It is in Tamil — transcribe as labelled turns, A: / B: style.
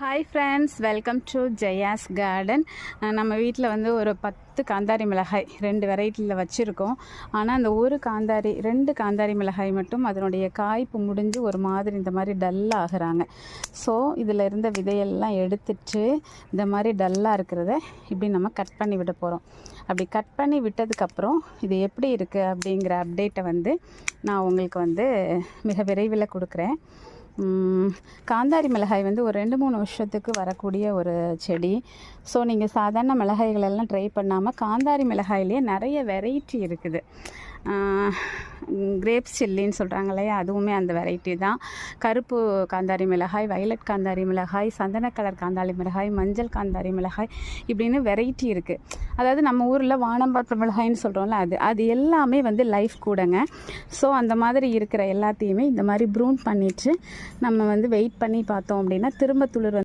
A: Hi friends welcome to Jaya's garden நம்ம வீட்டில் வந்து ஒரு பத்து காந்தாரி மிளகாய் ரெண்டு வெரைட்டியில் வச்சுருக்கோம். ஆனால் அந்த ஒரு காந்தாரி ரெண்டு காந்தாரி மிளகாய் மட்டும் அதனுடைய காய்ப்பு முடிஞ்சு ஒரு மாதிரி இந்த மாதிரி டல்லாக ஸோ இதில் இருந்த விதையெல்லாம் எடுத்துட்டு இந்த மாதிரி டல்லாக இருக்கிறத இப்படி நம்ம கட் பண்ணி விட போகிறோம் அப்படி கட் பண்ணி விட்டதுக்கப்புறம் இது எப்படி இருக்குது அப்படிங்கிற அப்டேட்டை வந்து நான் உங்களுக்கு வந்து மிக விரைவில் கொடுக்குறேன். காந்தாரி மிளகாய் வந்து ஒரு ரெண்டு மூணு வருஷத்துக்கு வரக்கூடிய ஒரு செடி. ஸோ நீங்கள் சாதாரண மிளகாய்கள் எல்லாம் ட்ரை பண்ணாமல் காந்தாரி மிளகாயிலே நிறைய வெரைட்டி இருக்குது. கிரேப்ஸ் சில்லின்னு சொல்கிறாங்க இல்லையா? அதுவுமே அந்த வெரைட்டி தான். கருப்பு காந்தாரி மிளகாய் வயலட் காந்தாரி மிளகாய் சந்தன கலர் காந்தாரி மிளகாய் மஞ்சள் காந்தாரி மிளகாய் இப்படின்னு வெரைட்டி இருக்குது அதாவது நம்ம ஊரில் வானம்பாத்திர மிளகாய்ன்னு சொல்கிறோம்ல அது அது எல்லாமே வந்து லைஃப் கூடங்க. ஸோ அந்த மாதிரி இருக்கிற எல்லாத்தையுமே இந்த மாதிரி ப்ரூன் பண்ணிட்டு நம்ம வந்து வெயிட் பண்ணி பார்த்தோம் அப்படின்னா திரும்ப துளிர் வந்து